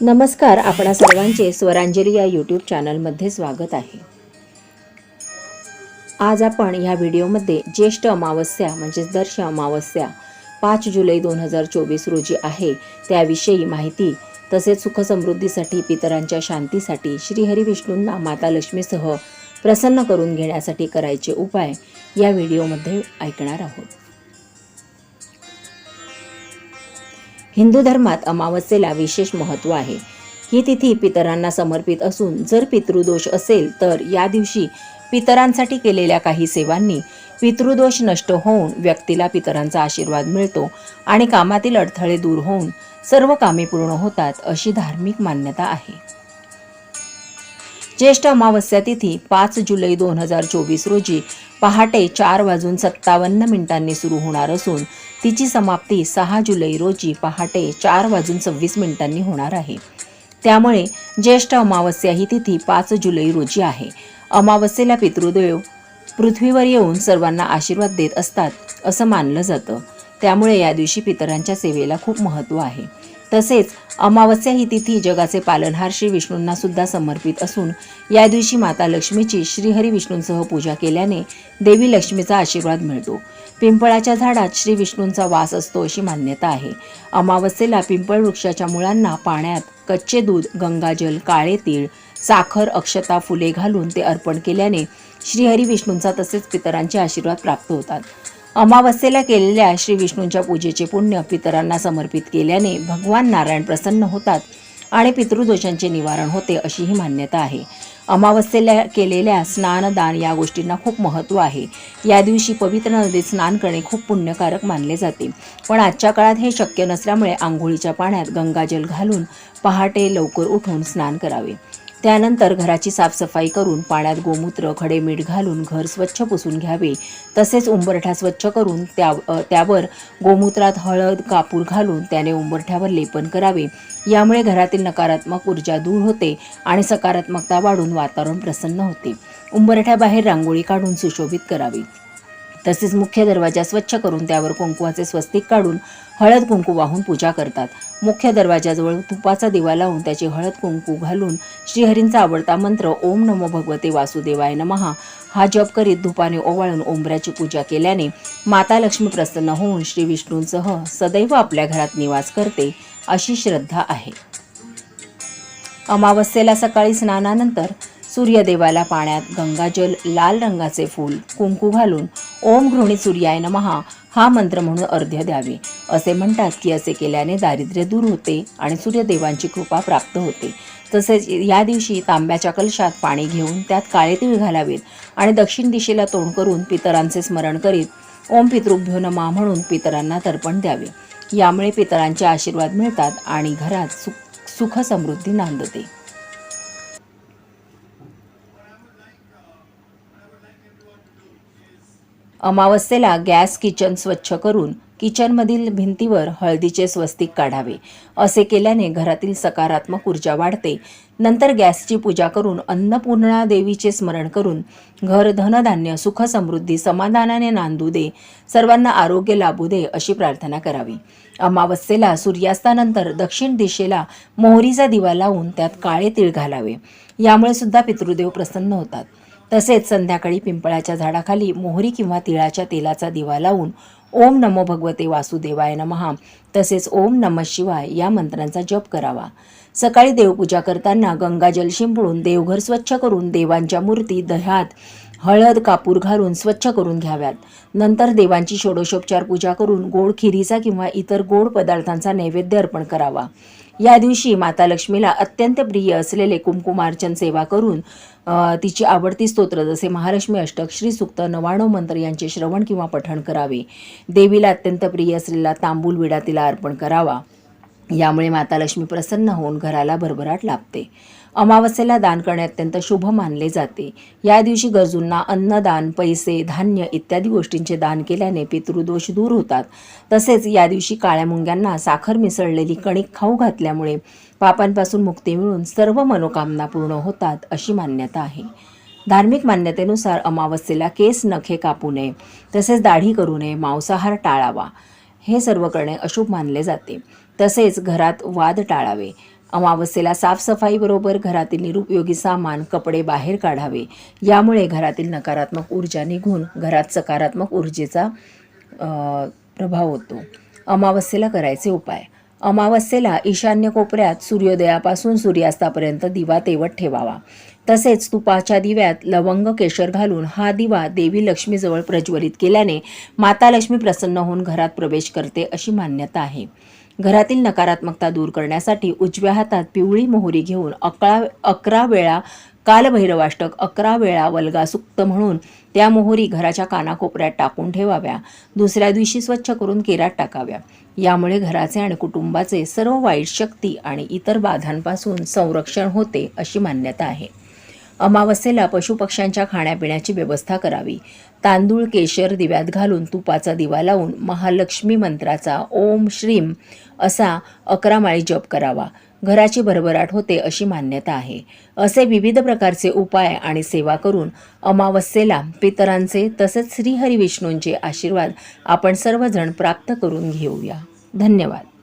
नमस्कार आपणा सर्वांचे स्वरांजली या यूट्यूब चॅनलमध्ये स्वागत आहे. आज आपण ह्या व्हिडिओमध्ये ज्येष्ठ अमावस्या म्हणजेच दर्श अमावस्या पाच जुलै दोन हजार चोवीस रोजी आहे. त्याविषयी माहिती तसेच सुखसमृद्धीसाठी पितरांच्या शांतीसाठी श्रीहरी विष्णूंना माता लक्ष्मीसह प्रसन्न करून घेण्यासाठी करायचे उपाय या व्हिडिओमध्ये ऐकणार आहोत. हिंदू धर्मात अमावस्येला विशेष महत्त्व आहे. ही तिथी पितरांना समर्पित असून जर पितृदोष असेल तर या दिवशी पितरांसाठी केलेल्या काही सेवांनी पितृदोष नष्ट होऊन व्यक्तीला पितरांचा आशीर्वाद मिळतो आणि कामातील अडथळे दूर होऊन सर्व कामे पूर्ण होतात अशी धार्मिक मान्यता आहे. ज्येष्ठ अमावस्या तिथी पाच जुलै दोन हजार चोवीस रोजी पहाटे चार वाजून सत्तावन्न मिनिटांनी सुरू होणार असून तिची समाप्ती सहा जुलै रोजी पहाटे चार वाजून सव्वीस मिनिटांनी होणार आहे. त्यामुळे ज्येष्ठ अमावस्या ही तिथी पाच जुलै रोजी आहे. अमावस्येला पितृदेव पृथ्वीवर येऊन सर्वांना आशीर्वाद देत असतात असं मानलं जातं. त्यामुळे या दिवशी पितरांच्या सेवेला खूप महत्त्व आहे. तसेच अमावस्या ही तिथी जगाचे पालनहार श्री विष्णूंना सुद्धा समर्पित असून या दिवशी माता लक्ष्मीची श्रीहरी विष्णूंसह पूजा केल्याने देवी लक्ष्मीचा आशीर्वाद मिळतो. पिंपळाच्या झाडात श्री विष्णूंचा वास असतो अशी मान्यता आहे. अमावस्येला पिंपळ वृक्षाच्या मुळांना पाण्यात कच्चे दूध गंगाजल काळे तीळ साखर अक्षता फुले घालून ते अर्पण केल्याने श्रीहरी विष्णूंचा तसेच पितरांचे आशीर्वाद प्राप्त होतात. अमावस्येला केलेल्या श्री विष्णूंच्या पूजेचे पुण्य पितरांना समर्पित केल्याने भगवान नारायण प्रसन्न होतात आणि पितृदोषांचे निवारण होते अशी ही मान्यता आहे. अमावस्येला केलेल्या स्नानदान या गोष्टींना खूप महत्त्व आहे. या दिवशी पवित्र नदीत स्नान करणे खूप पुण्यकारक मानले जाते. पण आजच्या काळात हे शक्य नसल्यामुळे आंघोळीच्या पाण्यात गंगाजल घालून पहाटे लवकर उठून स्नान करावे. त्यानंतर घराची साफसफाई करून पाण्यात गोमूत्र खडे मीठ घालून घर स्वच्छ पुसून घ्यावे. तसेच उंबरठा स्वच्छ करून त्या त्यावर गोमूत्रात हळद कापूर घालून त्याने उंबरठ्यावर लेपन करावे. यामुळे घरातील नकारात्मक ऊर्जा दूर होते आणि सकारात्मकता वाढून वातावरण प्रसन्न होते. उंबरठ्याबाहेर रांगोळी काढून सुशोभित करावी. तसेच मुख्य दरवाजा स्वच्छ करून त्यावर कुंकुवाचे स्वस्तिक काढून हळद कुंकू वाहून पूजा करतात. मुख्य दरवाजाजवळ तुपाचा दिवा लावून त्याची हळद कुंकू घालून श्रीहरींचा आवडता मंत्र ओम नमो भगवते वासुदेवाय नमहा हा जप करीत धुपाने ओवाळून ओंबऱ्याची पूजा केल्याने माता लक्ष्मी प्रसन्न होऊन श्री विष्णूंसह सदैव आपल्या घरात निवास करते अशी श्रद्धा आहे. अमावस्येला सकाळी स्नानानंतर सूर्यदेवाला पाण्यात गंगाजल लाल रंगाचे फूल कुंकू घालून ओम घृणी सूर्याय नमहा हा मंत्र म्हणून अर्ध्य द्यावे. असे म्हणतात की असे केल्याने दारिद्र्य दूर होते आणि सूर्यदेवांची कृपा प्राप्त होते. तसेच या दिवशी तांब्याच्या कलशात पाणी घेऊन त्यात काळे तीळ घालावेत आणि दक्षिण दिशेला तोंड करून पितरांचे स्मरण करीत ओम पितृभ्यो नमा म्हणून पितरांना तर्पण द्यावे. यामुळे पितरांचे आशीर्वाद मिळतात आणि घरात सुख सुख समृद्धी नांदते. अमावस्येला गॅस किचन स्वच्छ करून किचनमधील भिंतीवर हळदीचे स्वस्तिक काढावे. असे केल्याने घरातील सकारात्मक ऊर्जा वाढते. नंतर गॅसची पूजा करून अन्नपूर्णा देवीचे स्मरण करून घर धनधान्य सुख समृद्धी समाधानाने नांदू दे सर्वांना आरोग्य लाभू दे अशी प्रार्थना करावी. अमावस्येला सूर्यास्तानंतर दक्षिण दिशेला मोहरीचा दिवा लावून त्यात काळे तीळ घालावे. यामुळे सुद्धा पितृदेव प्रसन्न होतात. तसेच संध्याकाळी पिंपळाच्या झाडाखाली मोहरी किंवा तिळाच्या तेलाचा दिवा लावून ओम नमो भगवते वासुदेवाय नमहा. तसेच ओम नम शिवाय या मंत्रांचा जप करावा. सकाळी देवपूजा करताना गंगाजल शिंपडून देवघर स्वच्छ करून देवांच्या मूर्ती दह्यात हळद कापूर घालून स्वच्छ करून घ्याव्यात. नंतर देवांची षोडशोपचार पूजा करून गोड खिरीचा किंवा इतर गोड पदार्थांचा नैवेद्य अर्पण करावा. या दिवशी माता लक्ष्मीला अत्यंत प्रिय असलेले कुमकुमार्चन सेवा करून तिची आवडती स्तोत्र जसे महालक्ष्मी अष्टक श्री सुक्त नवाणव मंत्र यांचे श्रवण किंवा पठण करावे. देवीला अत्यंत प्रिय असलेला तांबूल विडा तिला अर्पण करावा. यामुळे माता लक्ष्मी प्रसन्न होऊन घराला भरभराट लाभते. अमावस्येला दान करणे अत्यंत शुभ मानले जाते. या दिवशी गरजूंना अन्नदान पैसे धान्य इत्यादी गोष्टींचे दान केल्याने पितृदोष दूर होतात. तसेच या दिवशी काळ्या मुंग्यांना साखर मिसळलेली कणिक खाऊ घातल्यामुळे पापांपासून मुक्ती मिळून सर्व मनोकामना पूर्ण होतात अशी मान्यता आहे. धार्मिक मान्यतेनुसार अमावस्येला केस नखे कापू नये तसेच दाढी करू नये मांसाहार टाळावा. हे सर्व करणे अशुभ मानले जाते. तसेच घरात वाद टाळावे. अमावस्येला साफसफाईबरोबर घरातील निरुपयोगी सामान कपडे बाहेर काढावे. यामुळे घरातील नकारात्मक ऊर्जा निघून घरात सकारात्मक ऊर्जेचा प्रभाव होतो. अमावस्येला करायचे उपाय. अमावस्येला ईशान्य कोपऱ्यात सूर्योदयापासून सूर्यास्तापर्यंत दिवा तेवत ठेवावा. तसेच तुपाच्या दिव्यात लवंग केशर घालून हा दिवा देवी लक्ष्मीजवळ प्रज्वलित केल्याने माता लक्ष्मी प्रसन्न होऊन घरात प्रवेश करते अशी मान्यता आहे. घरातील नकारात्मकता दूर करण्यासाठी उजव्या हातात पिवळी मोहरी घेऊन अकरा अकरा वेळा कालभैरवाष्टक अकरा वेळा वल्गासुक्त म्हणून त्या मोहरी घराच्या कानाकोपऱ्यात टाकून ठेवाव्या. दुसऱ्या दिवशी स्वच्छ करून केरात टाकाव्या. यामुळे घराचे आणि कुटुंबाचे सर्व वाईट शक्ती आणि इतर बाधांपासून संरक्षण होते अशी मान्यता आहे. अमावस्येला पशुपक्ष्यांच्या खाण्यापिण्याची व्यवस्था करावी. तांदूळ केशर दिव्यात घालून तुपाचा दिवा लावून महालक्ष्मी मंत्राचा ओम श्रीम असा अकरा माळी जप करावा. घराची भरभराट होते अशी मान्यता आहे. असे विविध प्रकारचे उपाय आणि सेवा करून अमावस्येला पितरांचे तसेच श्रीहरी विष्णूंचे आशीर्वाद आपण सर्वजण प्राप्त करून घेऊया. धन्यवाद.